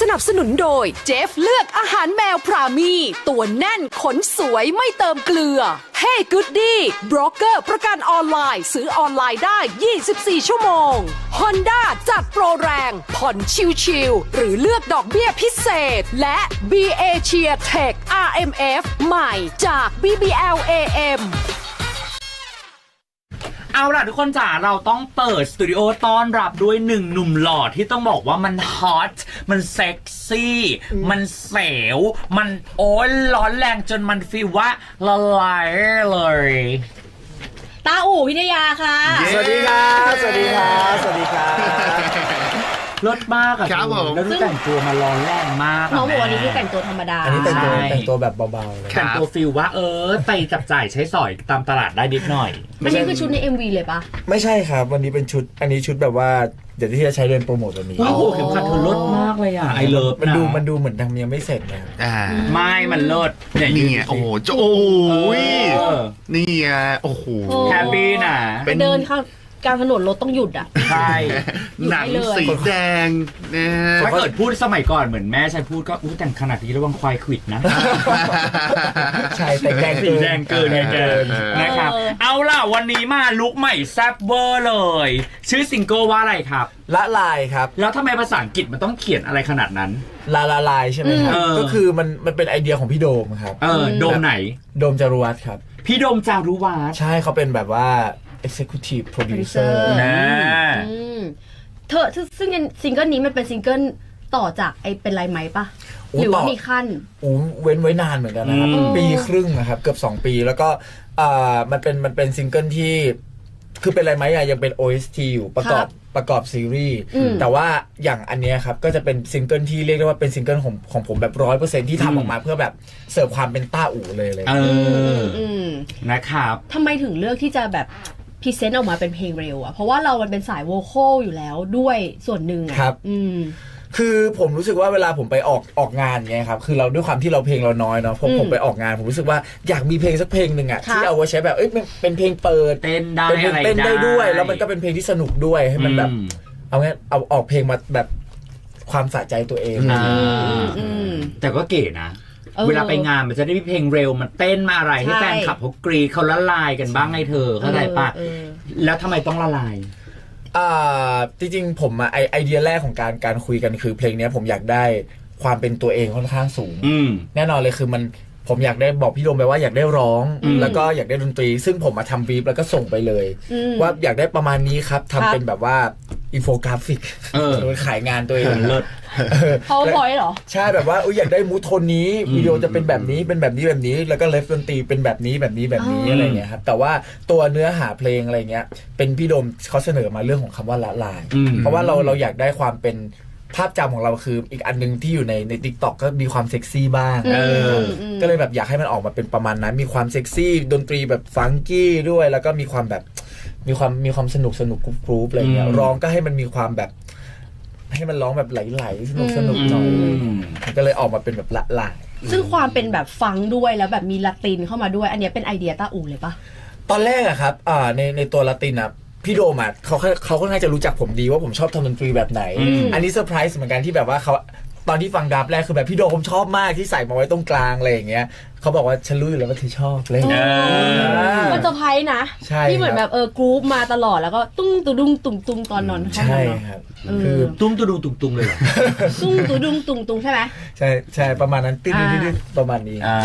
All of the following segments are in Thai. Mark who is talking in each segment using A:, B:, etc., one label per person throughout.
A: สนับสนุนโดยเจฟเลือกอาหารแมวพรามี ตัวแน่นขนสวยไม่เติมเกลือ Hey Goody บรกเกอร์ประกันออนไลน์ ซื้อออนไลน์ได้ 24 ชั่วโมง Honda จัดโปรแรง ผ่อนชิวๆหรือเลือกดอกเบี้ยพิเศษ และ BA Cheer Tech RMF ใหม่จาก BBLAM
B: เอาล่ะทุกคนจ๋าเราต้องเปิดสตูดิโอต้อนรับด้วยหนึ่งหนุ่มหล่อที่ต้องบอกว่ามันฮอต มันเซ็กซี่ มันเสว มันโอ้ยร้อนแรงจนมันฟีลว่าละลายเลย
C: ตาอู่พิทยาค่ะ
D: สวัสดีครับ สวัสดีครับ สวัสดีครับ
B: รถมากอะ
D: ครับผม
B: แล้วดูแต่งตัวมาร้อนแรงมากะ
C: น้องบอกวันนี้
B: แม่
C: คือแต่งตัวธรรมดา
D: อันนี้แต่งตัว
B: ใช่
D: แต่งตัวแบบเบาๆเลย
B: แต่งตัวฟิลว่าเออไปจับจ่ายใช้สอยตามตลาดได้นิดหน่อย
C: อันนี้คือชุดใน MV เลยปะ
D: ไม่ใช่ครับ วันนี้เป็นชุดอันนี้ชุดแบบว่าเดี๋ยวที่จะใช้เดินโปรโมทวันนี้
B: โอ้โหเข็มขัดเธอลดมากเลยอะไอเลิฟ
D: มันดูมันดูเหมือนทำยังไม่เสร็จนะครับ
E: อ่า
B: ไม่มันเลิศเนี่ย
E: นี่ไงโอ้โหจะโอ้ย
B: เออ
E: นี่ไงโอ้โห
B: แฮปปี้นะ
E: เป็น
C: เดินเข้า กลางถนนรถต้องหยุดอะ
B: ใช่
E: หนังสีแดงนะ
B: ถ้าเกิดพูดสมัยก่อนเหมือนแม่ฉันพูดก็อู้แต่งขนาดนี้ระวังควายขวิดนะ
D: ใช่แต่งแดง
B: สี
D: เกิน
B: แดงเกินไงเกิน
E: เออ
B: นะครับ
C: เออ
B: เอาล่ะวันนี้มาลุกใหม่แซ่บเวอร์เลย ชื่อซิงเกิลว่าอะไรครับ
D: ละลายครับ
B: แล้วทำไมภาษาอังกฤษมันต้องเขียนอะไรขนาดนั้น
D: ลาลาลายใช่ไหมครับ
B: เออ
D: ก็คือมันมันเป็นไอเดียของพี่โดมครับ
B: เออโดมไหน
D: โดมจารวัตรครับ
B: พี่โดมจารุวาส
D: ใช่เขาเป็นแบบว่า executive producer
C: producer
B: นะ
C: อืมเธอซึ่งซึ่งซิงเกิลนี้มันเป็นซิงเกิลต่อจากไอเป็นไรไหมปะ
D: โอ้
C: หรือว่า
D: ต่อ
C: มีขั้น
D: อู้เว้นไว้นานเหมือนกันนะครับ
B: อืม
D: ปีครึ่งนะครับเกือบ 2 ปีแล้วก็อ่ามันเป็นมันเป็นซิงเกิลที่คือเป็นอะไรไหมอะยังเป็น OST อยู่ประกอบประกอบซีรีส์
C: อืม
D: แต่ว่าอย่างอันเนี้ยครับก็จะเป็นซิงเกิลที่เรียกได้ว่าเป็นซิงเกิลของของผมแบบร้อยเปอร์เซ็นที่ทำออกมาเพื่อแบบเสิร์ฟความเป็นต้าอู่เลยเลย
B: เอ
C: อื
B: อ
C: มอืม
B: นะครับ
C: ทำไมถึงเลือกที่จะแบบ พรีเซนต์ออกมาเป็นเพลงเร็วอะเพราะว่าเรามันเป็นสายโวคอลอยู่แล้วด้วยส่วนหนึ่งอะ
D: ครับ
C: อืม
D: คือผมรู้สึกว่าเวลาผมไปออกออกงานเงี้ยครับคือเราด้วยความที่เราเพลงเราน้อยเนาะผม
C: อืม
D: ผมไปออกงาน ผมรู้สึกว่าอยากมีเพลงสักเพลงหนึ่งอะ
C: ครับ
D: ที่เอาไว้ใช้แบบเอ้ยเป็นเป็นเพลงเปิด
B: เต้นได้
D: เป็นเพลง
B: อะไร
D: เต้นได้ด้วย
B: ได้
D: แล้วมันก็เป็นเพลงที่สนุกด้วยให้มันแบบ
B: อืม
D: เอางี้เอาออกเพลงมาแบบความสะใจตัวเอง
B: อ่า
C: อืมอืม
B: แต่ก็เก๋นะ
C: เออ
B: เวลาไปงานมันจะได้มีเพลงเร็วมันเต้นมาอะไรให้
C: ใช่
B: แฟนคลับเขากรีดเขาละลายกันบ้างไงเธอเข้าใจปะ
C: เออ
B: แล้วทำไมต้องละลาย
D: อ่าจริงๆ ผมอะไอไอเดียแรกของการการคุยกันคือเพลงเนี้ยผมอยากได้ความเป็นตัวเองค่อนข้างสูง
B: อืม
D: แน่นอนเลยคือมันผมอยากได้บอกพี่โดมไปว่าอยากได้ร้อง
B: อืม
D: แล้วก็อยากได้ดนตรี ซึ่งผมมาทำบีบแล้วก็ส่งไปเลย
C: อืม
D: ว่าอยากได้ประมาณนี้ครับ
C: ครั
D: ทำ
C: บ
D: เป็นแบบว่า อินโฟกราฟิก
B: เออ
D: ขายงานตัวเอง
B: เลิศ
D: เออ
C: PowerPoint เหรอ
D: ใช่แบบว่าอุ๊ยอยากได้มูทโทนนี้
B: อืม
D: วิดีโอจะเป็นแบบนี้เป็นแบบนี้แบบนี้ แล้วก็เลฟดนตรีเป็นแบบนี้แบบนี้แบบนี้
C: อ๋ออ
D: อะไรเงี้ยครับแต่ว่าตัวเนื้อหาเพลงอะไรเงี้ย เป็นพี่โดมเขาเสนอมาเรื่องของคำว่าละลาย
B: อืม
D: เพราะว่าเราเราอยากได้ความเป็นภาพจำของเราคืออีกอันหนึงที่อยู่ในในทิกตอกก็มีความเซ็กซี่บ้าง
B: เออ
C: ม
D: ก็เลยแบบอยากให้มันออกมาเป็นประมาณนั้น มีความเซ็กซี่ดนตรีแบบฟังกี้ด้วย แล้วก็มีความแบบ มีความมีความสนุกสนุกกรุ๊ปๆอะไรเงี้ย
B: อืม
D: ร้องก็ให้มันมีความแบบ ให้มันร้องแบบไหลๆสนุกสนุกหน่อย
B: อืม
D: มันก็เลยออกมาเป็นแบบละลาย
C: ซึ่งความเป็นแบบฟังด้วยแล้วแบบมีละตินเข้ามาด้วย อันเนี้ยเป็นไอเดียต้าอู่เลยปะ
D: ตอนแรกอะครับอ่าในในตัวละตินอะพี่โดมอะเขาเขาเขาค่อนข้างจะรู้จักผมดีว่าผมชอบทำดนตรีแบบไหน
B: อืม
D: อันนี้เซอร์ไพรส์เหมือนกันที่แบบว่าเขา ตอนที่ฟังดับแรกคือแบบพี่โดมชอบมากที่ใส่มาไว้ตรงกลางอะไรอย่างเงี้ยเขาบอกว่าฉันรู้อยู่แล้วว่าเธอชอบเลย
B: เออ
C: มันเซอร์ไพรส์นะ
D: ใช่
C: ที่เหมือน
D: ครับ
C: แบบเออกรุ๊ปมาตลอดแล้วก็ตุ้งตุดุงตุงตุงตอนนอนเข้า
D: ใช่
C: มาเนอะ
D: ครับ
C: เออ
D: คือ
B: ตุ้มตุดุงตุงตุงเลยเหรอ
C: ตุ้งตุดุงตุงตุงใช่ไหม
D: ใช่ใช่ประมาณนั้นตึ๊ด
C: อ่า
D: ๆๆๆประมาณนี้
B: อ่า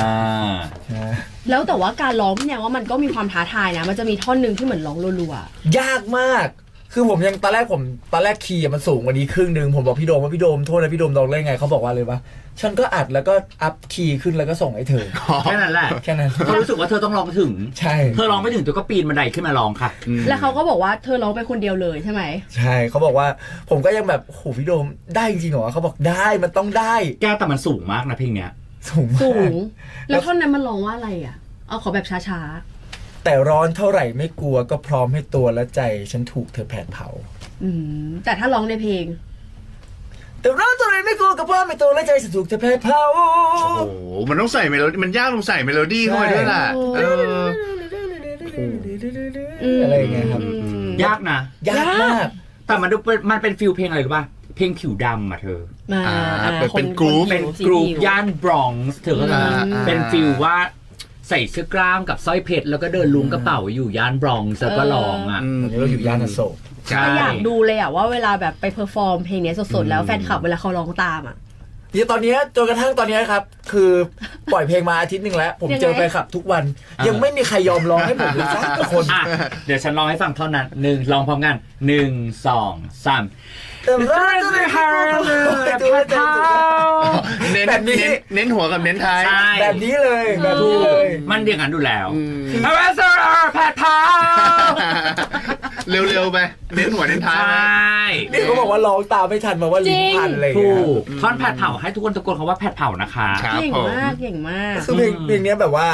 D: ใช่
C: แล้วแต่ว่าการร้องพี่แนวว่ามันก็มีความท้าทายนะ มันจะมีท่อนหนึ่งที่เหมือนร้องรัว
D: ยากมาก คือผมยังตอนแรกผมตอนแรกคีย์อะมันสูงกว่านี้ครึ่งหนึ่งผมบอกพี่โดมว่าพี่โดมโทษนะพี่โดมลองเล่นไงเขาบอกว่าเลยว่าฉันก็อัดแล้วก็อัพคีย์ขึ้นแล้วก็ส่งให้เธอ
B: แค่นั้นแหละ
D: แค่นั้น
B: เธอรู้สึกว่าเธอต้องร้องถึง
D: ใช่
B: เธอร้องไม่ถึงเธอก็ปีนบันไดขึ้นมาร้องค่ะ
C: ๆแล้วเขาก็บอกว่าเธอร้องไปคนเดียวเลยใช่ไหม
D: ใช่เขาบอกว่าผมก็ยังแบบโหพี่โดมได้จริงเหรอเขาบอกได้มันต้องได้
B: แก้วแต่มันสูงมากนะเพลงเนี้ย
D: สูงมาก
C: สูง แล้วท่อนนั้นมันร้องว่าอะไรอะ เอาขอแบบช้า
D: แต่ร้อนเท่าไหร่ไม่กลัวก็พร้อมให้ตัวและใจ ฉันถูกเธอแผดเผา
C: ๆอืมแต่ถ้าร้องในเพลง
D: แต่ร้อนเท่าไหร่ไม่กลัวก็พร้อมให้ตัวและใจฉันถูกเธอแผดเผา
E: โอ้โหมันต้องใส่เมโลดี้มันยากตรงใส่เมโลดี้เข้าไปด้วยล่ะ
C: ใช่
E: เออ
C: อืม
D: อะไรอย่างเงี้ยครับ
C: อืม
B: ยากนะ
D: ยากมาก
B: แต่มันดูเป็นมันเป็นฟิลเพลงอะไรรู้ป่ะ เพลงผิวดำอะเธอ
C: มา
E: อ่า
C: อ่า
E: เป็น
C: ค
E: เป็นกรุ๊ป
C: ค
B: เป็น
C: สี
B: กรุ๊ป
C: ผิว
B: ย่านบรอนซ์เธอก็จะ
E: อ่าอ่า
B: เป็นฟิลว่า ใส่เสื้อกล้ามกับสร้อยเพชรแล้วก็เดินลุงกระเป๋าอยู่ย่านบรอนซ์แล้วก็ร้องอะ
E: อืม
D: วันนี้เราอยู่ย่านอโศก
B: ใช่
C: ก็อยากดูเลยอะว่าเวลาแบบไปเพอร์ฟอร์มเพลงเนี้ยสดๆ แล้วแฟนคลับเวลาเขาร้องตามอะ
D: นี่ตอนเนี้ยจนกระทั่งตอนเนี้ยครับ คือปล่อยเพลงมาอาทิตย์หนึ่งแล้ว ผม
C: ยังไง
D: เจอแฟนคลับทุกวัน ยังไม่มีใครยอมร้องให้ผมเลยสักคน
B: อะเดี๋ยวฉันร้องให้ฟังเท่านั้นหนึ่งลองพร้อมกันหนึ่งสองสาม
D: แต่ว่า
E: เน้น
D: แบบนี้
E: เน้นเน้นหัวกับเน้นท้าย
B: ใช่
D: แบบนี้เลยแบบนี้เลย
B: มันเดียวกันดูแล้ว
E: อืม
B: เอาไว้เซอร์แพทเท้า
E: เร็วๆไปเน้นหัวเน้นท้าย
B: ใช
E: นะ่
D: นี่เขาบอกว่าร้องตามไม่ทันมาว่าลิ้นพันอะไรอย่าง
B: ถู
D: เงี้ย
B: กท่อนแผดเผาให้ทุกคนตะโกนคำว่าแผดเผานะคะ
E: ครับ
C: เก่ง
E: ผม
C: มากเก่งมาก
D: คือเพลง
B: อืม
D: เพลงเนี้ยแบบว่า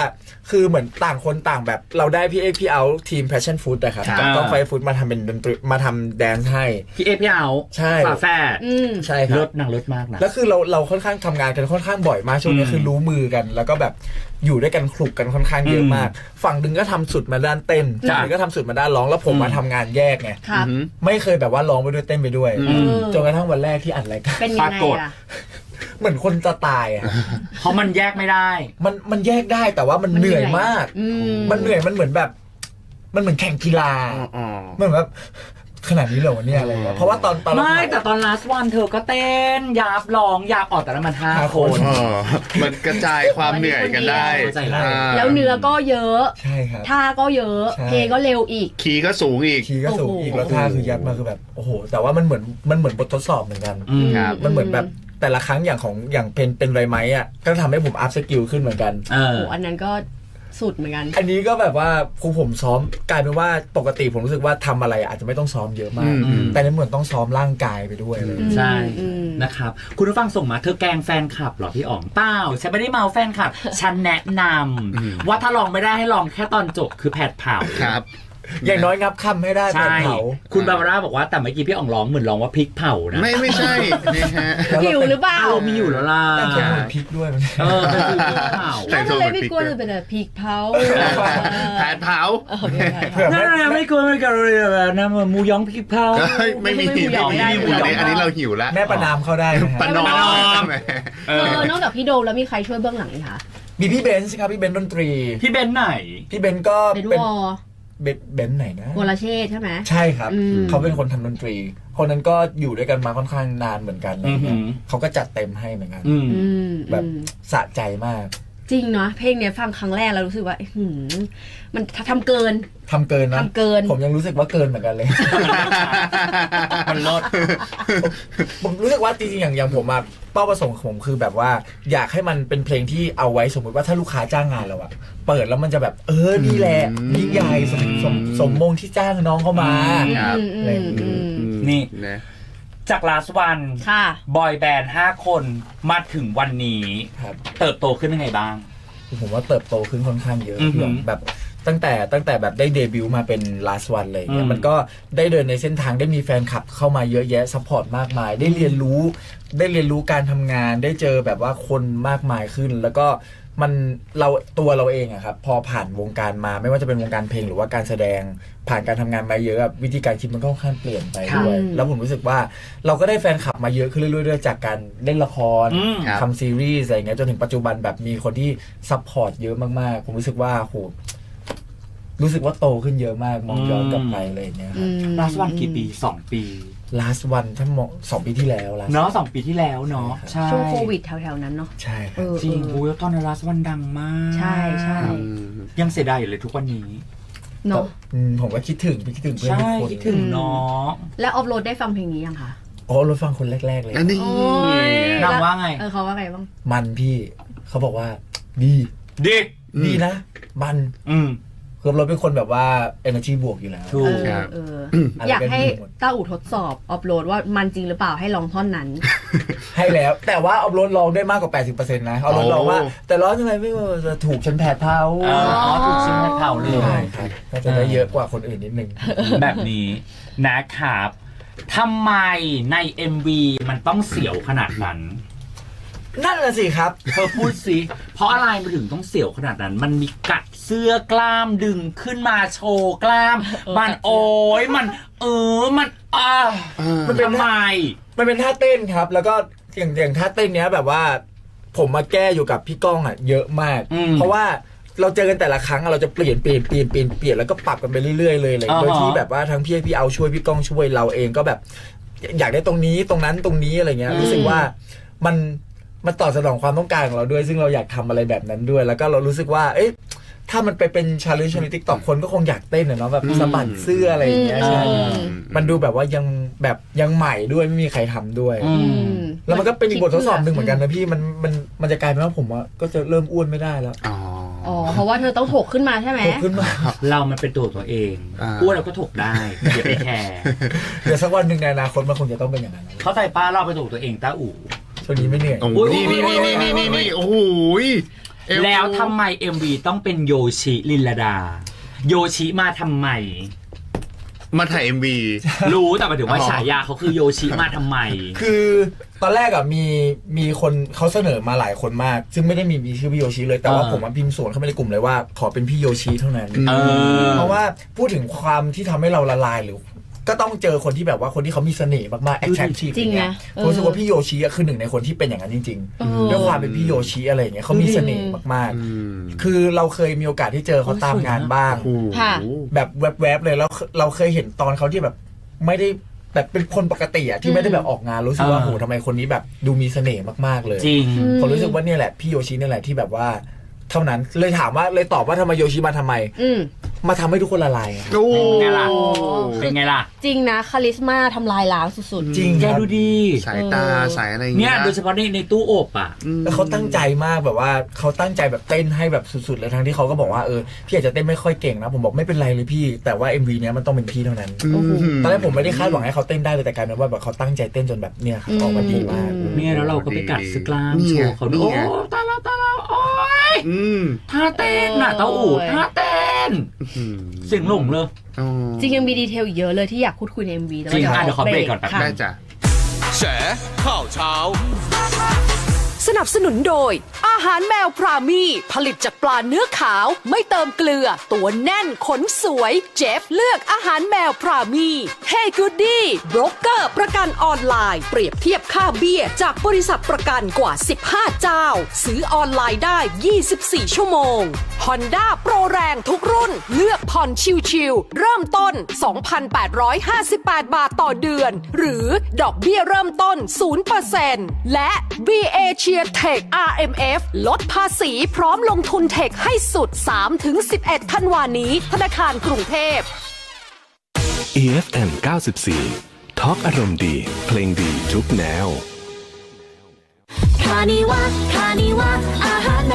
D: คือเหมือนต่างคนต่างแบบเราได้พี่เอกพี่เอาทีม Passion Food นะครับ
E: ครับ
D: กับกล้องไฟฟูดมาทำเป็นดนตรีมาทำแดนซ์ให้
B: พี่เอพี่เอา
D: ใช่
B: ฝาแฝด
C: อืม
D: ใช่ครั
B: เลิ
D: บ
B: ศนางเลิศมากนะ
D: แล้วคือเราเราค่อนข้างทำงานกันค่อนข้างบ่อยมากช่วงนี้
B: อืม
D: คือรู้มือกัน แล้วก็แบบ อยู่ด้วยกันคลุกกันค่อนข้างเยอะ
B: อืม
D: มาก ฝั่งหนึ่งก็ทำสุดมาด้านเต้น
B: จ้ะ
D: ฝั่งหนึ่งก็ทำสุดมาด้านร้องแล้วผมมา
B: อืม
D: ทำงานแยกไง
C: ครับ
E: อืม
D: ไม่เคยแบบว่าร้องไปด้วยเต้นไปด้วย
E: อื
C: เออ
D: จนกระทั่งวันแรกที่อัดรายการ
C: เป็นยังไง
B: ปรากฏ
C: อะ
D: เหมือนคนจะตายอะ
B: เพราะมันแยกไม่ได้
D: มันมันแยกได้แต่ว่ามันเหนื่อยมาก
C: อืม
D: มันเหนื่อยมันเหมือนแบบ มันเหมือนแข่งกีฬา
E: อ๋อ
D: มันเหมือนแบบ ขนาดนี้เหรอวะเนี่ยอะไรเงี้ยเพราะว่าตอนตอนเรา
B: ไม่
D: ถ่าย
B: แต่ตอน last one เธอก็เต้นยาบร้องยาบออกแต่ละมันห้า
D: ห้า
B: ค
D: คนน
E: อ๋อมันกระจายความเหนื่อยกันได้
B: เข้าใจแล้ว
E: อ่า
C: แล้วเนื้อก็เยอะ
D: ใช่ครับ
C: ท่าก็เยอะ
D: ใช่
C: เพลงก็เร็วอีก
E: คีย์ก็สูงอีก
D: คีย์ก็สูง
C: โอ้โห
D: อีกแล้วท่าคือยัดมาคือแบบโอ้โห แต่ว่ามันเหมือนมันเหมือนบททดสอบเหมือนกัน
B: อืม
E: ครับ
D: มันเหมือนแบบแต่ละครั้งอย่างของอย่างเป็นเป็นไรไหมอะก็ทำให้ผมอัพสกิลขึ้นเหมือนกัน
B: เอ
C: โอ้
B: อ
C: โหอันนั้นก็ สุดเหมือนกัน
D: อันนี้ก็แบบว่าครูผมซ้อมกลายเป็นว่าปกติผมรู้สึกว่าทำอะไรอาจจะไม่ต้องซ้อมเยอะมาก
E: อืม
D: แต่ในเหมือนต้องซ้อมร่างกายไปด้วยเลย
C: อืม
B: ใช่
C: อืม
B: นะครับ คุณผู้ฟังส่งมาเธอแกล้งแฟนคลับเหรอพี่อ๋องเปล่าฉันไม่ได้เมาแฟนคลับ ฉันแนะนำว่าถ้าลองไม่ได้ให้ลองแค่ตอนจบคือแผดเผา
E: ครับ
D: อย่างน้อยงับคำให้ได้แผ่
B: ใช่
D: นเผา
B: คุณบาบาร่าบอกว่าแต่เมื่อกี้พี่อ๋องร้องเหมือนร้องว่าพริกเผานะ
E: ไม่ไม่ใช่นะฮะ
C: หิวหรือเปล่า
B: อารมณ์มีอยู่แล้วล่ะ
D: แต่งตัวเหมือนพริกด้วยมัน
B: เออเป็นพริกเผา
E: แต่
C: นั่
E: ง
C: น
E: ตัว
C: เล
E: เหมือน
C: ยไม่
E: พริก
C: กลัว
E: ด้วย
C: จะเป็นแบบพริกเผา
E: แผนเผา
C: โอเค
D: เผื่อ
B: นั่
D: ไม่
B: นแหละไม่กลัวไม่กลัวเลยแบบนะหมูยองพริกเผา
E: เฮ้ยไม่มี
C: ไม่มี
E: ไม่มี
C: ไม่มี
E: อันนี้อันนี้เราหิวแล้ว
D: แม่ประนามเข้าได้นะ
E: ป
D: ฮะ
E: ระนอม
B: เอ
C: เอ
B: อ
C: อนอกจากพี่โดมแล้วมีใครช่วยเบื้องหลังอีกคะ
D: มีพี่เบนซ์ครับพี่เบนซ์ดนตรี
B: พี่เบนไหน
D: พี่เบนซ์ก็
C: เป็น
D: เป็น
C: วอ
D: เบนเบนซ์ไหนนะ
C: วรเชษฐ์ใช่ไหม
D: ใช่ครับ
C: อืม
D: เขาเป็นคนทำดนตรี คนนั้นก็อยู่ด้วยกันมาค่อนข้างนานเหมือนกันอะไรเงี้ย
B: อือหือ
D: เขาก็จัดเต็มให้เหมือนกัน
B: อืม
C: อืม
D: แบบ
C: อืม
D: สะใจมาก
C: จริงเนาะเพลงเนี้ยฟังครั้งแรกแล้วรู้สึกว่าอื้อหือมันทำเกิน
D: ทำเกินนะ
C: ทำเกิน
D: ผมยังรู้สึกว่าเกินเหมือนกันเลย
B: มันลด
D: ผมรู้สึกว่าจริงๆอย่างอย่างผมอะเป้าประสงค์ของผมคือแบบว่า อยากให้มันเป็นเพลงที่เอาไว้สมมติว่าถ้าลูกค้าจ้างงานเราอะเปิดแล้วมันจะแบบ เออนี่แหละ
E: อืม
D: ยิ่งใหญ่สมสมสมมงที่จ้างน้องเข้ามา
E: ครับ
C: อืมอืมอืม
B: นี่
E: นะ
B: จาก last one
C: ค่ะ
B: บอยแบนด์ห้าคนมาถึงวันนี้
D: ครับ
B: เติบโตขึ้นยังไงบ้าง
D: ผมว่าเติบโตขึ้นค่อนข้างเยอะ
B: อือหือ
D: แบบตั้งแต่ตั้งแต่แบบได้เดบิวต์มาเป็น last one เลยเนี่
B: อื
D: ย
B: ม
D: มันก็ได้เดินในเส้นทางได้มีแฟนคลับเข้ามาเยอะแยะซัพพอร์ตมากมาย ได้เรียนรู้ ได้เรียนรู้การทำงาน ได้เจอแบบว่าคนมากมายขึ้น แล้วก็ มันเราตัวเราเองอะครับพอผ่านวงการมาไม่ว่าจะเป็นวงการเพลงหรือว่าการแสดงผ่านการทำงานมาเยอะอะวิธีการคิดมันก็ค่อนข้างเปลี่ยนไป
B: ครับ
D: ด้วย
C: อืม
D: แล้วผมรู้สึกว่าเราก็ได้แฟนคลับมาเยอะขึ้นเรื่อยๆด้วยจากการเล่นละคร
B: อืม
E: ครับ
D: ทำซีรีส์อะไรเงี้ยจนถึงปัจจุบันแบบมีคนที่ซัพพอร์ตเยอะมากๆ ผมรู้สึกว่าโหรู้สึกว่าโตขึ้นเยอะมากมองย้อนกลับไปอะไรอย่างเงี้ยค
C: อื
D: รับ
C: ม
B: last one กี่ปีสองปี
D: last one ถ้ามองสองปีที่แล้ว last
B: เนาะสองปีที่แล้วเนาะ
D: ใช่
B: ใช่
C: ช่วงโควิดแถวๆนั้นเนาะ
D: ใช่ค
C: เอ
D: รับ
C: อ
B: จริง
C: เออ
B: อุ้ยตอนนั้น last one ดังมาก
C: ใช่ใช่
B: ยังเสียดายอยู่เลยทุกวันนี้
C: เนาะ
D: อืมผมก็คิดถึงคิดถึงเพื่อน
B: ใช่
D: ทุกคน
B: คิดถึงเนาะ
C: แล้วออฟโหลดได้ฟังเพลงนี้ยังคะ
D: อ๋อรถฟังคนแรก ๆ เลย
E: อันนี้
C: โอ้ย
B: นางว่าไง
C: เออเขาว่าไงบ้าง
D: มันพี่เขาบอกว่า ดี
B: ดิ
D: ดีนะ มัน
B: อืม
D: คือเราเป็นคนแบบว่า energy บวกอยู่แล้ว
B: ถู
C: เอกอ
E: ครับ
C: เออ
D: อะไร
C: อยากให้
D: ก็ดีหมด
C: ต้าอู่ทดสอบออฟโหลดว่ามันจริงหรือเปล่าให้ลองท่อนนั้น
D: ให้แล้ว แต่ว่าเอารถลองได้มากกว่า 80%นะเอารถลองว่า
E: โอ้
D: แต่ร้อนยังไงไม่ว่าจะถูกฉันแผดเผา
B: อ๋อถูกชิมให้เผาเลย
D: ใช่ครับน่าจะได้เยอะกว่าคนอื่นนิดนึง
B: แบบนี้นะครับทำไมใน MV มันต้องเสียวขนาดนั้น
D: นั่นแหละสิครับ
B: เธอพูดสิ เพราะอะไรมันถึงต้องเสียวขนาดนั้น มันมีกัดเสื้อกล้ามดึงขึ้นมาโชว์กล้าม
C: เออ
B: มันโอ้ยมัน เออมันอ่า
E: เออ
B: มันเป็นทำไม
D: มันเป็นท่าเต้นครับ แล้วก็อย่างอย่างท่าเต้นเนี้ยแบบว่า ผมมาแก้อยู่กับพี่ก้องอะเยอะมาก
B: อืม
D: เพราะว่าเราเจอกันแต่ละครั้งอะเราจะเปลี่ยนเปลี่ยนเปลี่ยนเปลี่ยนเปลี่ยนแล้วก็ปรับกันไปเรื่อยๆเลยเลย
B: อ่าฮะ
D: โดยที่แบบว่าทั้งพี่พี่เอาช่วยพี่ก้องช่วยเราเองก็แบบ อยากได้ตรงนี้ตรงนั้นตรงนี้อะไรเงี้ยรู้สึกว่ามัน มันตอบสนองความต้องการของเราด้วย ซึ่งเราอยากทำอะไรแบบนั้นด้วย แล้วก็เรารู้สึกว่า เอ๊ะถ้ามันไปเป็นชาเลนจ์ในทิกตอกคนก็คงอยากเต้นอะเนาะแบบสะบัดเสื้ออะไรอย่างเงี้ย
C: อืม
D: ใช่
C: อืม
D: มันดูแบบว่ายังแบบยังใหม่ด้วยไม่มีใครทำด้วย
B: อืม
D: แล้วมันก็เป็นอีกบททดสอบหนึ่งเหมือนกันนะพี่มันมันมันจะกลายเป็นว่าผมอะก็จะเริ่มอ้วนไม่ได้แล้ว
E: อ๋อ
C: อ๋อเพราะว่าเธอต้องถกขึ้นมาใช่ไหม
D: โตขึ้นมา
B: เรามันเป็นตัวตัวเอง
E: อ่า
B: อ้วนเราก็ถกได้อย่าไปแคร์
D: เดี๋ยวสักวันหนึ่งในอนาคตมันคงจะต้องเป็นอย่างนั้นนะ
B: เข้าใจป้าเราไปนตัวตัวเองต้าอู่
D: ช่วงนี้ไม่เหนื่อย
E: โอ้โห
B: อุ๊ย
E: นี่นี่นี่นี่นี่นี่โอ้โหเอ
B: แล้วทำไม MV ต้องเป็นโยชิลินลาดา โยชิมาทำไม
E: มาถ่าย MV
B: รู้แต่หมายถึงว่า
E: อ๋อ
B: ฉายาเขาคือโยชิมาทำไม
D: คือตอนแรกอะมีมีคนเขาเสนอมาหลายคนมาก ซึ่งไม่ได้มีมีชื่อพี่โยชิเลยแต่ว่า
B: อ่า
D: ผมมาพิมพ์สวนเข้าไปในกลุ่มเลยว่า ขอเป็นพี่โยชิเท่านั้น
B: เออ
D: เพราะว่าพูดถึงความที่ทำให้เราละลายหรือ ก็ต้องเจอคนที่แบบว่าคนที่เขามีเสน่ห์มากๆ attractive
C: จริง
D: อย่า
C: นะ
D: เย
C: เออ
D: ผมรู้สึกว่าพี่โยชิอะคือหนึ่งในคนที่เป็นอย่างนั้นจริง
C: เออ
D: ๆด้วยความเป็นพี่โยชิอะไรอย่างเงี้ยเขามีเสน่ห์มาก
E: อืม
D: ๆคือเราเคยมีโอกาสที่เจอเขาตามงานบ้าง
E: โอ้โห
C: ค่ะ
D: แบบแวบๆเลยแล้วเราเคยเห็นตอนเขาที่แบบไม่ได้แบบเป็นคนปกติอะที่ไม่ได้แบบออกงานรู้สึกว่า
B: อ่า
D: โหทำไมคนนี้แบบดูมีเสน่ห์มากๆเลย
B: จริง
C: อืม
D: ผมรู้สึกว่าเนี่ยแหละพี่โยชิเนี่ยแหละที่แบบว่าเท่านั้นเลยถามว่าเลยตอบว่าทำไมโยชิมาทำไม
C: อื ม
D: มาทำให้ทุกคนละลายไง
E: โอ้โห
B: เป็นไงล่ะ
C: โอ้
B: เป็นไงล่ะ
C: จริงนะคาลิสมาทำลายล้างสุด
D: จริง
B: แก
D: ครับ
B: ดูดี
E: สายตา
C: เออ
E: สายอะไร
B: เนี่ยโดยเฉพาะในในตู้อบอะ
E: อืม
D: แล้วเขาตั้งใจมากแบบว่าเขาตั้งใจแบบเต้นให้แบบสุดๆเลยทั้งที่เขาก็บอกว่าเออพี่อาจจะเต้นไม่ค่อยเก่งนะผมบอกไม่เป็นไรเลยพี่ แต่ว่า MV เนี้ยมันต้องเป็นพี่เท่านั้น
C: โอ้โห
D: ตอนแรกผมไม่ได้คาดหวังให้เขาเต้นได้เลยแต่กลายเป็นว่าแบบเขาตั้งใจเต้นจนแบบเนี่ยครับออกมาดีมาก
C: อืม
B: เนี่ยแล้วเราก็ไปกัดสกล้ามโชว์เขาด้วย
E: นี่
B: โอ้
E: ไง
B: ตายแล้วตายแล้วโอ้ย
E: อืม
B: ท่าเต้นน่ะเต้าอู่
C: โอ้ย
B: ท่าเต้น
E: อืม
B: เสียงหลงเลย
E: อ๋อ
C: ๆจริงยังมีดีเทลอีกเยอะเลยที่อยากพูดคุยใน MV แต่
B: จริง
C: ว่า
B: อะเดี๋ยวขอเบรกก่อนแป๊บ
C: ค่ะ
E: ได้จ้ะ
F: แฉข่าวเช้า
A: สนับสนุนโดย อาหารแมวพรามีผลิตจากปลาเนื้อขาว ไม่เติมเกลือ ตัวแน่นขนสวย เจฟเลือกอาหารแมวพรามีเฮกูดี้บรกเกอร์ประกันออนไลน์ เปรียบเทียบค่าเบี้ย จากบริษัทประกันกว่า 15 เจ้า ซื้อออนไลน์ได้ 24 ชั่วโมง Honda โปรแรงทุกรุ่น เลือกผ่อนชิวๆเริ่มต้น 2,858 บาทต่อเดือน หรือดอกเบี้ยเริ่มต้น 0%และ BA Cheer Tech RMF ลดภาษีพร้อมลงทุนเทคให้สุด 3-11ธันวานี้ ธนาคารกรุงเทพ
F: EFM 94ทอล์กอารมณ์ดี เพลงดีทุกแนว
G: คานิวะคานิวะอาหาร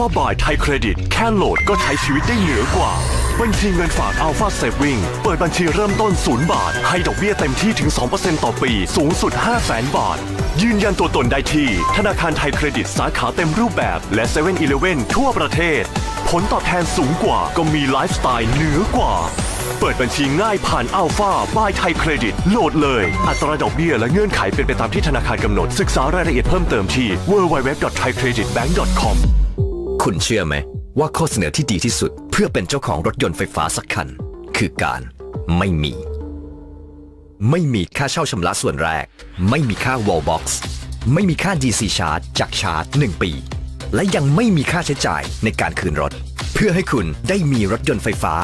G: อัล
F: ฟาบายไทยเครดิตแค่โหลดก็ใช้ชีวิตได้เหนือกว่า บัญชีเงินฝากอัลฟาเซฟวิ่งเปิดบัญชีเริ่มต้น 0 บาท ให้ดอกเบี้ยเต็มที่ถึง 2%ต่อปี สูงสุด 5 0 0แสนบาท ยืนยันตัวตนได้ที่ ธนาคารไทยเครดิตสาขาเต็มรูปแบบ และ7 e เ e ่ e อทั่วประเทศ ผลตอบแทนสูงกว่าก็มีไลฟ์สไตล์เหนือกว่า เปิดบัญชีง่ายผ่านอัลฟาบายไทยเครดิตโหลดเลย อัตราดอกเบี้ยและเงื่อนไขเป็นไปตามที่ธนาคารกำหนด ศึกษารายละเอียดเพิ่มเติมที่ www.thaicreditbank.com
H: คุณเชื่อไหม ว่าข้อเสนอที่ดีที่สุด เพื่อเป็นเจ้าของรถยนต์ไฟฟ้าสักคัน คือการไม่มี ไม่มีค่าเช่าชำระส่วนแรก ไม่มีค่า wall box ไม่มีค่า DC charge จากชาร์จ 1 ปี และยังไม่มีค่าใช้จ่ายในการคืนรถ เพื่อให้คุณได้มีรถยนต์ไฟฟ้า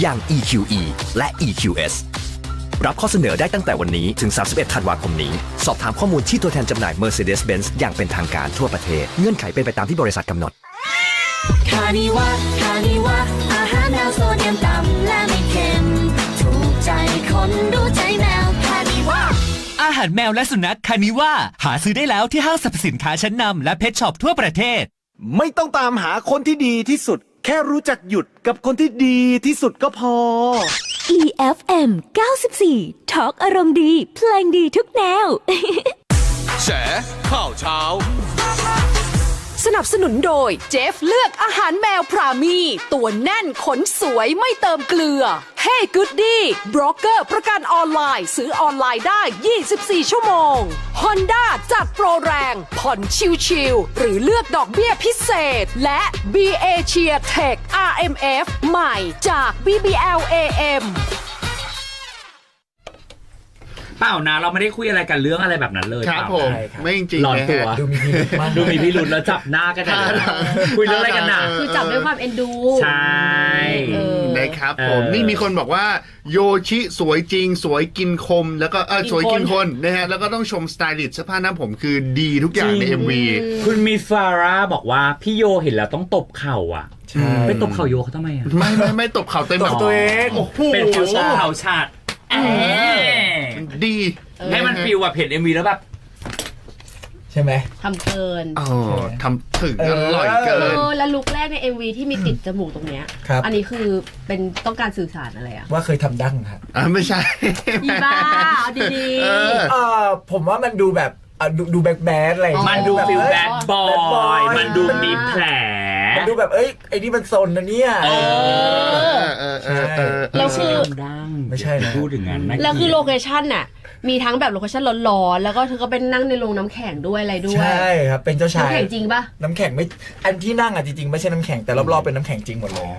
H: อย่าง EQE และ EQS รับข้อเสนอได้ตั้งแต่วันนี้ถึง 31 ธันวาคมนี้ สอบถามข้อมูลที่ตัวแทนจำหน่าย Mercedes-Benz อย่างเป็นทางการทั่วประเทศ เงื่อนไขเป็นไปตามที่บริษัทกำหนด
G: คานิวะคานิวะอาหารแมวโซเดียมต่ำและไม่เค็ม ถูกใจคนรู้ใจแมวคานิวะ
I: อาหารแมวและสุนัขคานิว่า หาซื้อได้แล้วที่ห้างสรรพสินค้าชั้นนำและเพชช็อปทั่วประเทศ
J: ไม่ต้องตามหาคนที่ดีที่สุด แค่รู้จักหยุดกับคนที่ดีที่สุดก็พอ
G: EFM 94ทอล์กอารมณ์ดี เพลงดีทุกแนว
F: แฉข่าวเช้า
A: สนับสนุนโดยเจฟเลือกอาหารแมวพรามี ตัวแน่นขนสวยไม่เติมเกลือเฮ้กูดดี้บล็อกเกอร์ประกันออนไลน์ ซื้อออนไลน์ได้ 24 ชั่วโมง Honda จัดโปรแรง ผ่อนชิวๆหรือเลือกดอกเบี้ยพิเศษ และ BA Cheer Tech RMF ใหม่จาก BBLAM
B: เปล่านะเราไม่ได้คุยอะไรกันเรื่องอะไรแบบนั้นเลย
E: ครับ
B: เปล่า
E: ผม
D: ใช่ครับ
E: ไม่จริง
B: หลอน
E: นะ
B: ตัว
E: ฮะ
D: ดูมีพิรุธมาก
B: ดูมีพิรุธแล้วจับหน้ากันนะคุยเรื่องอะไรกันน่ะ
C: คือจับด้วยความเอ็นดู
B: ใช่
C: เออ
E: นะครับ ผม
B: เออ
E: นี่มีคนบอกว่าโยชิสวยจริง สวยกินคม แล้วก็เออ
C: กิน
E: สวยกิน
C: คน
E: คนนะฮะแล้วก็ต้องชมสไตลิสต์เสื้อผ้าหน้าผมคือดีทุกอย่างใน MV
B: คุณมีฟาร่าบอกว่าพี่โยเห็นแล้วต้องตบเข่าอะ
D: ใช่
B: ไปตบเข่าโยเขาทำไมอะ
E: ไม่ไม่ไม่ตบเข่าเต็ม
D: ต
E: แบบบ
D: ตัวเอง
E: โอ้โห
B: เป็นฟิวชั่นเข่าฉาดเอ๊ะ
E: ดี
B: ให้มันฟิลแบบเห็นเอ็มวีแล้วแบบ
D: ใช่ไหม
C: ทำเกิน
E: อ๋อทำถึง
D: เอ
E: อ
D: อ
E: ร่อย
C: เอ
E: เกิน
C: อแล้วลุคแรกใน MV ที่มีติดจมูกตรงเนี้ย
D: ครับ
C: อันนี้คือเป็นต้องการสื่อสารอะไรอะ
D: ว่าเคยทำดั้งครับ
E: อ่าไม่ใช่
C: อีบ้าเอาดี
E: เออ
D: เออผมว่ามันดูแบบอะดูดูแบดแบดอะไรอย่าง
B: มั
D: เงี้
B: น
D: ย
B: ดู
D: แบบ
B: ฟิล
D: เอ้ย
B: แบดบอ
D: bad boy
B: ยมันดูมีแผล
D: มัน ดูแบบเอ้ยไอ้นี่มันซนนะเนี่ย
B: เอ
E: เออเออเออเออ
C: ๆแล้วคือ
B: ดัง
D: ไม่ใช่นะ
B: พูดถึงงั้นน่า
C: แล้วคือ
B: เกลียด
C: โลเคชั่นน่ะ มีทั้งแบบโลเคชั่นร้อนๆแล้วก็เธอก็เป็นนั่งในโรงน้ำแข็งด้วยอะไรด้วย
D: ใช่ครับเป็นเจ้าชาย
C: น้ำแข็งจริงปะ
D: น้ำแข็งไม่อันที่นั่งอะจริงๆไม่ใช่น้ำแข็งแต่รอบๆเป็นน้ำแข็งจริงหมดเลย
E: อ๋อ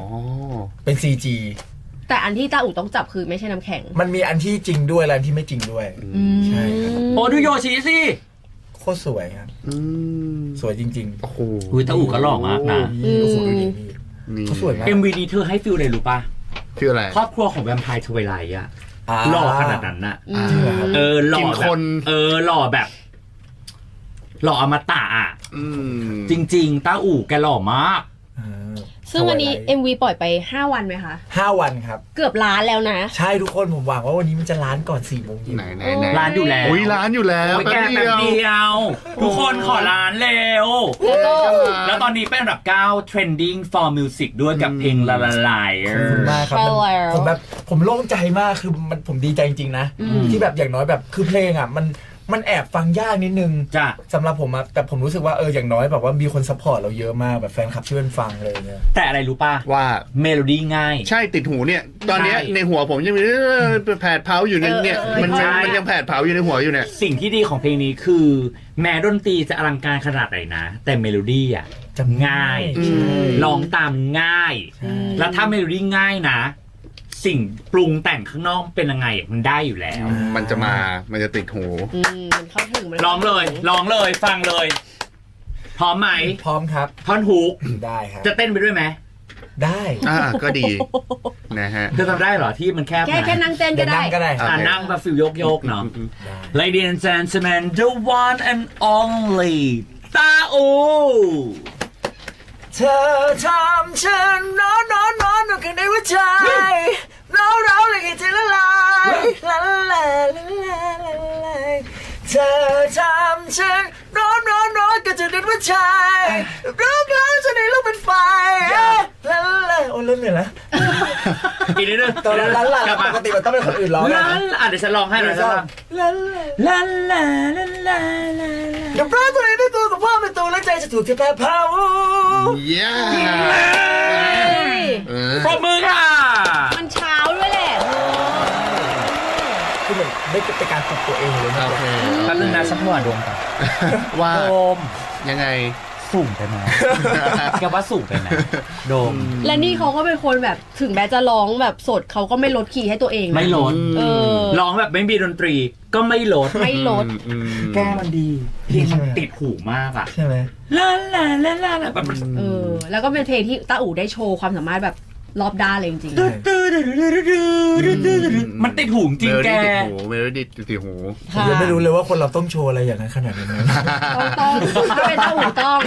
D: เป็น CG
C: แต่อันที่ตาอู่ต้องจับคือไม่ใช่น้ำแข็ง
D: มันมีอันที่จริงด้วยและอันที่ไม่จริงด้วยใช่ครับ
B: โอ้ดูโยชิสิ
D: โคตรสวยครับ
E: อืม
D: สวยจริง
E: โอ้โห
B: อุ้ยตาอู่ก็หล่อมากนะ
D: ๆนี่โอ้โหดูดินี่
E: นี่
D: เขาสวยมาก
B: เอ็มวีนี้เธอให้ฟิลเลยรู้ปะ
E: คืออะไร
B: ครอบครัวของแวมไพร์ทวายไลท์อะาหล่อขนาดนั้นน่ะ
C: อืม
D: จริงเหรอครับ
B: เออหล่อ
E: กิน
B: แบ
E: ค
B: บ
E: น
B: เออหล่อแบบ หล่ออมตะอะ
E: อืม
B: จริง ๆตาอู่แกหล่อมาก
D: อ่า
C: ซึ่งวันนี้
D: Twilight
C: MV ปล่อยไป 5 วันไหมคะ
D: ห้าวันครับ
C: เกือบล้านแล้วนะ
D: ใช่ทุกคนผมหวังว่าวันนี้มันจะล้านก่อน4ี่โมงเย็น
E: ไหนไหนไหน
B: ร้านอยู่แล้ว
E: อุ้ยร้านอยู่แล้ว
B: โอ้ยแก
E: ป๊บ
B: แป๊บ
E: เดียว
B: เดียว ทุกคนขอร้านเร็ว
C: แล้วก็
B: แล้วตอนนี้เป็นอันดับ 9 trending for music ด้วยกับเพลงละละลาย
D: ขอบคุณมากครับมัน
C: Trailer
D: ผมแบบผมโล่งใจมากคือมันผมดีใจจริงๆนะ
C: อืม
D: ที่แบบอย่างน้อยแบบคือเพลงอะมัน มันแอบฟังยากนิดนึง
B: จ้ะ
D: สำหรับผมอะแต่ผมรู้สึกว่าเอออย่างน้อยแบบว่ามีคนซัพพอร์ตเราเยอะมากแบบแฟนคลับช่วยกันฟังเลยเนี่ย
B: แต่อะไรรู้ป่ะ
E: ว่า
B: เมโลดี้ง่าย
E: ใช่ติดหูเนี่ย ตอนเนี้ย
B: ใช่
E: ในหัวผมยังมีแผดเผาอยู่ในเนี่ย
C: เออเออ
E: มัน
B: ใช่
E: มันมันยังแผดเผาอยู่ในหัวอยู่เนี่ย
B: สิ่งที่ดีของเพลงนี้คือ แม้ดนตรีจะอลังการขนาดไหนนะ แต่เมโลดี้อะ
D: จำ
B: ง่าย
E: อืม
B: ร้องตามง่าย
D: ใช่
B: แล้วถ้าเมโลดี้ง่ายนะ สิ่งปรุงแต่งข้างนอกเป็นยังไงมันได้อยู่แล้ว
E: มันจะมา มันจะติดหู
C: อืมมันเข้าถึงมัน
B: ร้องเลยร้องเลยฟังเลย พร้อมไหม
D: พร้อมครับ
B: ท่อนฮุก
D: ได้ครับ
B: จะเต้นไปด้วยไหม
D: ได้
E: อ่า ก็ดี นะฮะ
B: เธอทำได้เหรอที่มันแคบ
C: แค่
B: นะ
C: แค่นั่งเต้น
D: เดี๋
C: ก็
D: ยว
C: ได้
D: นั่งก็ได้ค
E: ครั
D: รับ
B: อ่า
E: โอเค
B: นั่งแบบฟิลโยกๆเนาะ
D: ได้
B: Ladies and gentlemen the one and only ตาอู
D: เธอทำฉันนอนนอนนอนนอนข้างในหัวใจนอนเราเลยให้ใจละลายละละละละละลายเธอทำฉันร้อนนอนนอน ก็จะเดินหัวใจรักแล้วจะได้ลุกเป็นไฟละละละโอ้เล่นเลยนะ
B: อีกนิดนึง
D: ตอนนั้นละละ
B: กลับมา
D: ปกติมันต้องเป็นคนอื่นร้อง
B: ลา
D: นะ
B: ลาอะเดี๋ยวฉันร้องให้หน่อยฉันร้อง
D: ละละ
B: ลาลาลาลาลา
D: เดี๋ยวพระตัวเองได้ตัวกับพ่อเป็นตัวแล้วใจจะถูกเธอแพ้เผา
E: เย้
C: เฮ้ย
E: เออ
B: ปรบมือค่ะ
D: ได้เป็นการฝึกตัวเองเลยนะ
E: โอเค
B: แป๊บนึงนะฉันโทรหาโดมก่อน
E: ว่า
B: โดม
E: ยังไง
B: สูงไปไหมแกว่าสูงไปไหมโดม
C: และนี่เขาก็เป็นคนแบบถึงแม้จะร้องแบบสดเขาก็ไม่ลดคีย์ให้ตัวเองนะ
B: ไม่ลด
C: เออ
B: ร้องแบบไม่มีดนตรีก็ไม่ลด
C: ไม่ลด
E: อืม
B: แกมันดีเพลงมันติดหูมากอะ
D: ใช่ไหม
B: ลาลาลาลาลาแบบมัน
C: เออแล้วก็เป็นเพลงที่ต้าอู่ได้โชว์ความสามารถแบบ รอบด้านเลยจริง
B: มันติดหูจริงแก
E: เมโลดี้ติดหูเมโลดี้ติดหู
C: ๆ
D: ผมยังไม่รู้เลยว่าคนเราต้องโชว์อะไรอย่างนั้นขนาดนั้นนะ
C: ต้องต้องถ้าเป็นต้าอู่ต้อง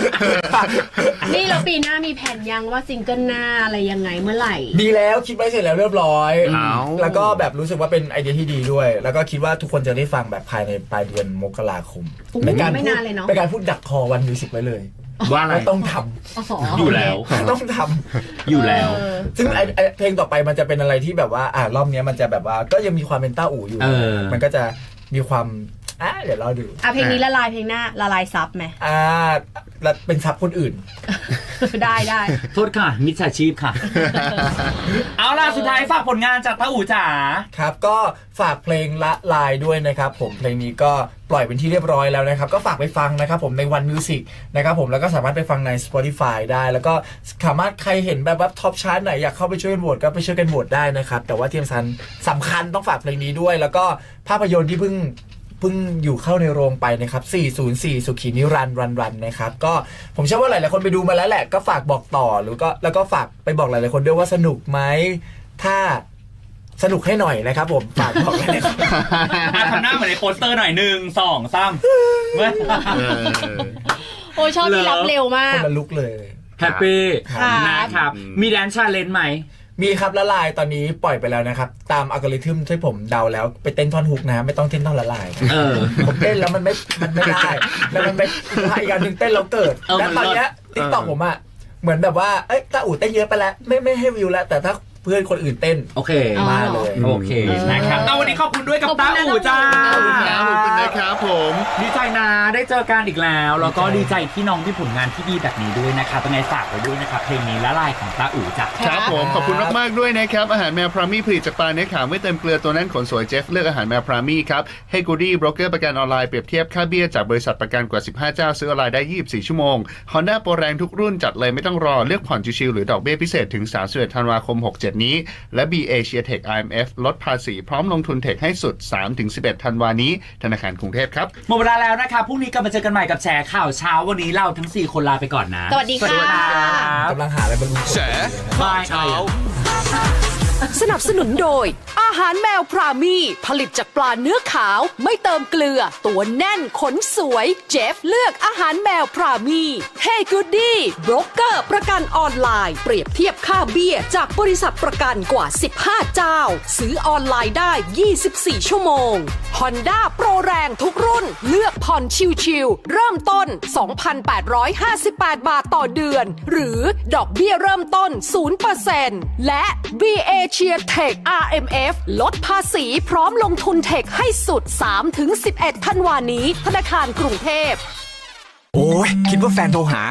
C: นี่แล้วปีหน้ามีแผนยังว่าซิงเกิลหน้าอะไรยังไงเมื่อไหร่
D: ดีแล้วคิดไว้เสร็จแล้วเรียบร้อย
E: เอา
D: แล้วก็แบบรู้สึกว่าเป็นไอเดียที่ดีด้วย แล้วก็คิดว่าทุกคนจะได้ฟังแบบภายในปลายเดือนมกราคม
C: อุ๊ย
D: เป็นการ
C: ไม่
D: พูด
C: นานเลยเนอะ
D: เป็นการพูดดักคอวันมิวสิกไว้เลย
B: ว่าอะไร
D: ว่าต้องท
C: อ๋อ
B: อยู่แล้วำ
D: ต้องท
B: อยู่แล้ว
C: เออำ
D: ซึ่งไอไอ้เพลงต่อไปมันจะเป็นอะไรที่แบบว่า อ่ารอบเนี้ยมันจะแบบว่าก็ยังมีความเป็นต้าอู่อยู่
B: เออ
D: มันก็จะมีความ อะเดี๋ยวเราดู
C: อะเพลงนี้ละลายเพลงหน้าละลายซับไหม
D: อ่าแล้วเป็นซับคนอื่น
C: ได้ได้
B: โทษค่ะ มิจฉาชีพค่ะ เอาล่ะ สุดท้ายฝากผลงานจากตาอูจ๋า
D: ครับ ก็ฝากเพลงละลายด้วยนะครับผมเพลงนี้ก็ปล่อยเป็นที่เรียบร้อยแล้วนะครับ ก็ฝากไปฟังนะครับผมในวันมิวสิกนะครับผมแล้วก็สามารถไปฟังใน Spotify ได้ แล้วก็สามารถใครเห็นแบบว่าท็อปชาร์ตไหนอยากเข้าไปช่วยกันโหวตก็ไปช่วยกันโหวตได้นะครับ แต่ว่าที่สำคัญสำคัญต้องฝากเพลงนี้ด้วย แล้วก็ภาพยนตร์ที่เพิ่ง เพิ่งอยู่เข้าในโรงไปนะครับ 404 สุขีนิรันดร์รันรันนะครับ ก็ผมเชื่อว่าหลายๆคนไปดูมาแล้วแหละ ก็ฝากบอกต่อหรือก็แล้วก็ฝากไปบอกหลายๆคนด้วยว่าสนุกไหม ถ้าสนุกให้หน่อยนะครับผม ฝากบอกเลยนะครับ
B: อะทำหน้าเหมือนในโปสเตอร์หน่อยหนึ่งสองสาม
E: เออ
C: โอ้ยชอบที่รับเร็วมาก
D: คนละลุกเลย
B: แฮปปี้
C: ครับ
B: นะครับ มีแดนชาเลนจ์ไหม
D: มีครับละลายตอนนี้ปล่อยไปแล้วนะครับ ตามอัลกอริทึมที่ผมเดาแล้วไปเต้นท่อนฮุกนะไม่ต้องเต้นท่อนละลาย
B: เออ
D: ผมเต้นแล้วมันไม่มันไม่ได้ แล้วมันไม่อีกอันหนึ่งเต้นแล้วเกิด
B: เออ
D: และ
B: มัน
D: ตอนเนี้ย
B: เลิศ
D: ติ๊กต็อกผมอะเหมือนแบบว่าเอ้ยตาอู่เต้นเยอะไปแล้ว ไม่ไม่ให้วิวแล้ว แต่ถ้า เพื่อนคนอื่นเต้น
B: โอเค
C: อ๋อ
D: มาเลย
B: โอเคนะครับเอาวันนี้ขอบคุณด้วยกับตาอู่จ้า
E: ขอบคุณครับขอบคุณนะครับผม
B: ดีใจนะได้เจอกันอีกแล้ว แล้วก็ดีใจที่น้องที่ผลงานที่ดีแบบนี้ด้วยนะครับยังไงฝากไว้ด้วยนะครับเพลงนี้ละลายของตาอู่จ้ะ
E: ครับผม ขอบคุณมาก ๆ ด้วยนะครับ อาหารแมวพรามี่ผลิตจากปลาเนื้อขาวไม่เต็มเกลือตัวนั้นขนสวยเจฟเลือกอาหารแมวพรามี่ครับให้กูดี้บรกเกอร์ประกันออนไลน์เปรียบเทียบค่าเบี้ยจากบริษัทประกันกว่า 15 เจ้า ซื้อออนไลน์ได้ 24 ชั่วโมง Honda โปรแรงทุกรุ่นจัดเลยไม่ต้องรอ เลือกผ่อนชิวๆหรือดอกเบี้ยพิเศษถึง 31 ธันวาคม 67นี้ และ BA เชียร์เทค IMF ลดภาษีพร้อมลงทุนเทคให้สุด 3-11 ธันวานี้ ธนาคารกรุงเทพครับ
B: หมดเวลาแล้วนะครับพรุ่งนี้กลับมาเจอกันใหม่กับแชร์ข่าวเช้าวันนี้เราทั้ง 4 คนลาไปก่อนนะ
C: สวัสดีค่ะ
B: รับ
D: กำลังหาอะไรบรรลุ
F: แฉ
B: บายเช้า
A: สนับสนุนโดย อาหารแมวพรามี ผลิตจากปลาเนื้อขาว ไม่เติมเกลือ ตัวแน่นขนสวย เจฟเลือกอาหารแมวพรามีเฮกูดี้บรกเกอร์ประกันออนไลน์ เปรียบเทียบค่าเบี้ย จากบริษัทประกันกว่า 15 เจ้า ซื้อออนไลน์ได้ 24 ชั่วโมง Honda โปรแรงทุกรุ่น เลือกผ่อนชิวๆเริ่มต้น 2,858 บาทต่อเดือน หรือดอกเบี้ยเริ่มต้น 0%และ BA c h e e r Tech RMF ลดภาษีพร้อมลงทุนเทคให้สุด 3-11ธันวานี้ ธนาคารกรุงเทพ
I: โอ้ยคิดว่าแฟนโทรหา